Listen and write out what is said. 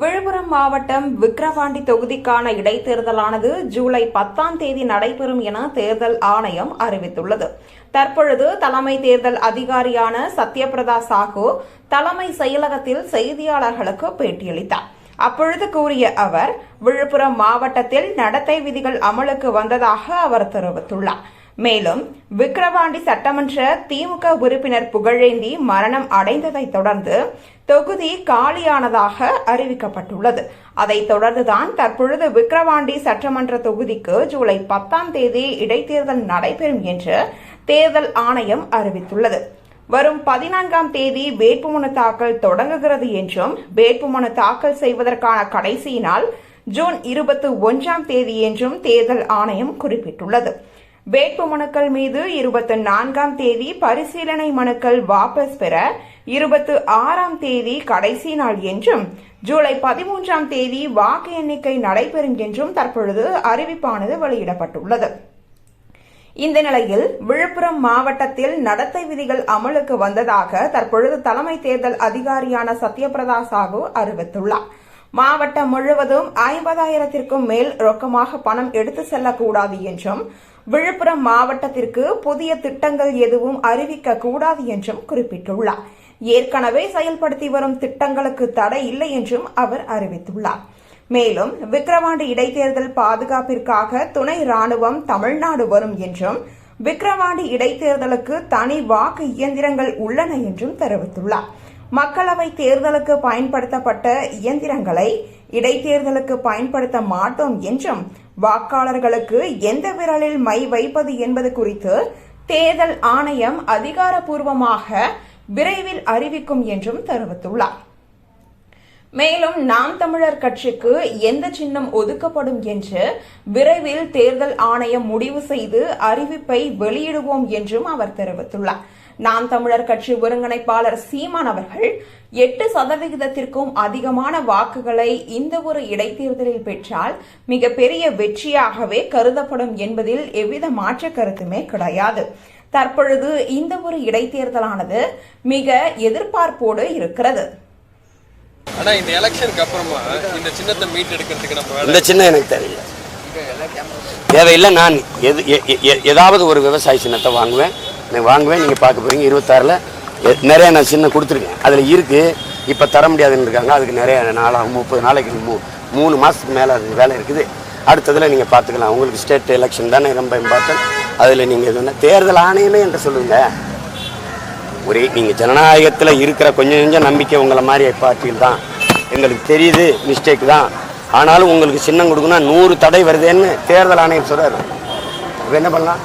விழுப்புரம் மாவட்டம் விக்கிரவாண்டி தொகுதிக்கான இடைத்தேர்தலானது ஜூலை பத்தாம் தேதி நடைபெறும் என தேர்தல் ஆணையம் அறிவித்துள்ளது. தற்பொழுது தலைமை தேர்தல் அதிகாரியான சத்யபிரதா சாஹூ தலைமை செயலகத்தில் செய்தியாளர்களுக்கு பேட்டியளித்தார். அப்பொழுது கூறிய அவர் விழுப்புரம் மாவட்டத்தில் நடத்தை விதிகள் அமலுக்கு வந்ததாக அவர் தெரிவித்துள்ளார். மேலும் விக்கிரவாண்டி சட்டமன்ற திமுக உறுப்பினர் புகழேந்தி மரணம் அடைந்ததைத் தொடர்ந்து தொகுதி காலியானதாக அறிவிக்கப்பட்டுள்ளது. அதைத் தொடர்ந்துதான் தற்பொழுது விக்கிரவாண்டி சட்டமன்ற தொகுதிக்கு ஜூலை பத்தாம் தேதி இடைத்தேர்தல் நடைபெறும் என்று தேர்தல் ஆணையம் அறிவித்துள்ளது. வரும் பதினான்காம் தேதி வேட்புமனு தாக்கல் தொடங்குகிறது என்றும் வேட்புமனு தாக்கல் செய்வதற்கான கடைசி நாள் ஜூன் இருபத்தி ஒன்றாம் தேதி என்றும் தேர்தல் ஆணையம் குறிப்பிட்டுள்ளது. வேட்பு மனுக்கள் மீது இருபத்தி நான்காம் தேதி பரிசீலனை மனுக்கள் வாபஸ் பெற இருபத்தி ஆறாம் தேதி கடைசி நாள் என்றும் ஜூலை பதிமூன்றாம் தேதி வாக்கு எண்ணிக்கை நடைபெறும் என்றும் தற்பொழுது அறிவிப்பானது வெளியிடப்பட்டுள்ளது. இந்த நிலையில் விழுப்புரம் மாவட்டத்தில் நடத்தை விதிகள் அமலுக்கு வந்ததாக தற்பொழுது தலைமை தேர்தல் அதிகாரியான சத்யபிரதா சாகு அறிவித்துள்ளார். மாவட்டம் முழுவதும் ஐம்பதாயிரத்திற்கும் மேல் ரொக்கமாக பணம் எடுத்து செல்லக்கூடாது என்றும் விழுப்புரம் மாவட்டத்திற்கு புதிய திட்டங்கள் எதுவும் அறிவிக்க கூடாது என்றும் குறிப்பிட்டுள்ளார். ஏற்கனவே செயல்படுத்தி வரும் திட்டங்களுக்கு தடை இல்லை என்றும் அவர் அறிவித்துள்ளார். மேலும் விக்கிரவாண்டி இடைத்தேர்தல் பாதுகாப்பிற்காக துணை ராணுவம் தமிழ்நாடு வரும் என்றும் விக்கிரவாண்டி இடைத்தேர்தலுக்கு தனி வாக்கு இயந்திரங்கள் உள்ளன என்றும் தெரிவித்துள்ளார். மக்களவை தேர்தலுக்கு பயன்படுத்தப்பட்ட இயந்திரங்களை இடைத்தேர்தலுக்கு பயன்படுத்த மாட்டோம் என்றும் வாக்காளர்களுக்கு எந்த விரலில் மை வைப்பது என்பது குறித்து தேர்தல் ஆணையம் அதிகாரப்பூர்வமாக விரைவில் அறிவிக்கும் என்றும் தெரிவித்துள்ளார். மேலும் நாம் தமிழர் கட்சிக்கு எந்த சின்னம் ஒதுக்கப்படும் என்று விரைவில் தேர்தல் ஆணையம் முடிவு செய்து அறிவிப்பை வெளியிடுவோம் என்றும் அவர் தெரிவித்துள்ளார். நாம் தமிழர் கட்சி ஒருங்கிணைப்பாளர் சீமான் அவர்கள் எட்டு சதவிகிதத்திற்கும் அதிகமான வாக்குகளை இந்த ஒரு இடைத்தேர்தலில் பெற்றால் மிகப்பெரிய வெற்றியாகவே கருதப்படும் என்பதில் எவ்வித மாற்ற கருத்துமே கிடையாது. தற்பொழுது இந்த ஒரு இடைத்தேர்தலானது மிக எதிர்பார்ப்போடு இருக்கிறது. ஆனா இந்த எலெக்ஷனுக்கு அப்புறமா இந்த சின்னத்தை மீட் எடுக்கிறதுக்கு நம்ம இந்த சின்னம் எனக்கு தெரியல. தேவையில்லை நான் எது எ- எ- எ- ஏதாவது ஒரு விவசாய சின்னத்தை வாங்குவேன். நான் வாங்குவேன் நீங்கள் பார்க்க போறீங்க. இருபத்தாறில் நிறைய நான் சின்னம் கொடுத்துருக்கேன். அதில் இருக்குது இப்போ தர முடியாதுன்னு இருக்காங்க. அதுக்கு நிறைய நாளாகும் முப்பது நாளைக்கு மூ மூணு மாதத்துக்கு மேலே அது வேலை இருக்குது. அடுத்ததில் நீங்கள் பார்த்துக்கலாம். உங்களுக்கு ஸ்டேட் எலெக்ஷன் தானே ரொம்ப இம்பார்ட்டன்ட் அதில் நீங்கள் எதுனா தேர்தல் ஆணையமே என்று சொல்லுங்கள் ஒரே நீங்கள் ஜனநாயகத்தில் இருக்கிற கொஞ்சம் கொஞ்சம் நம்பிக்கை உங்களை மாதிரி பார்ட்டியில் தான் எங்களுக்கு தெரியுது மிஸ்டேக் தான். ஆனாலும் உங்களுக்கு சின்னம் கொடுக்கணும் நூறு தடை வருதேன்னு தேர்தல் ஆணையம் சொல்கிறார் என்ன பண்ணலாம்?